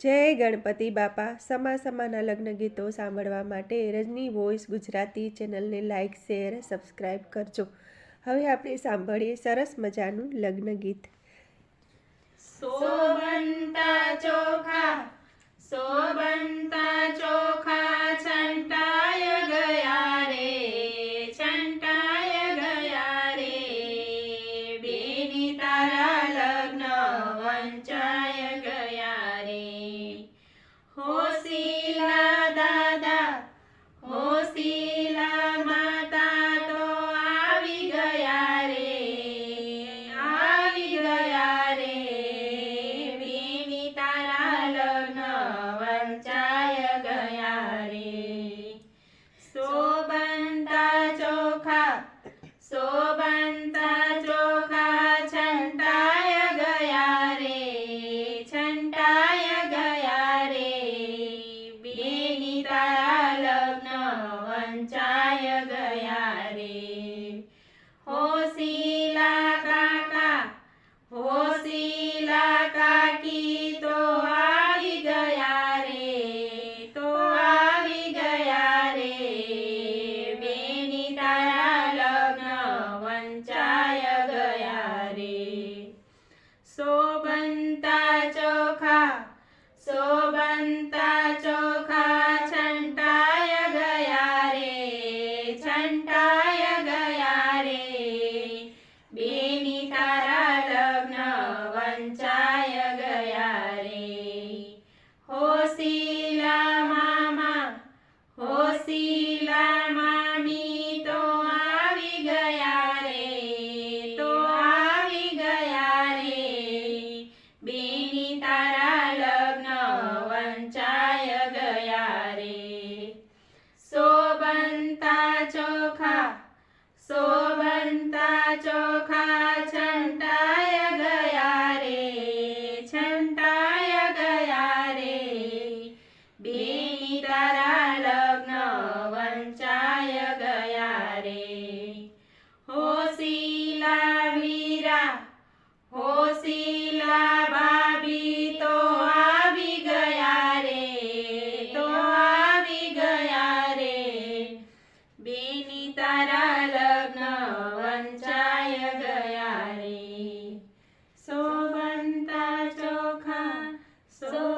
જય ગણપતિ બાપા. સમા સમાના લગ્ન ગીતો સાંભળવા માટે રજની વોઇસ ગુજરાતી ચેનલને લાઇક શેર સબસ્ક્રાઈબ કરજો. હવે આપણે સાંભળીએ સરસ મજાનું લગ્ન ગીત. સોબંતા ચોખા સોબંતા તારા લગ્ન વંચાય ગયા રે હોશીલા મામા હોશીલા મામી તો આવી ગયા રે તો આવી ગયા રે બેની તારા લગ્ન વંચાય ગયા રે સોબંતા ચોખા સોબંતા ચોખા બેની તારા લગ્ન વંચાય ગયા રે હોશીલા વીરા હોશીલા ભાભી તો આવી ગયા રે તો આવી ગયા રે બેની તારા લગ્ન વંચાય ગયા રે સોબંતા ચોખા સો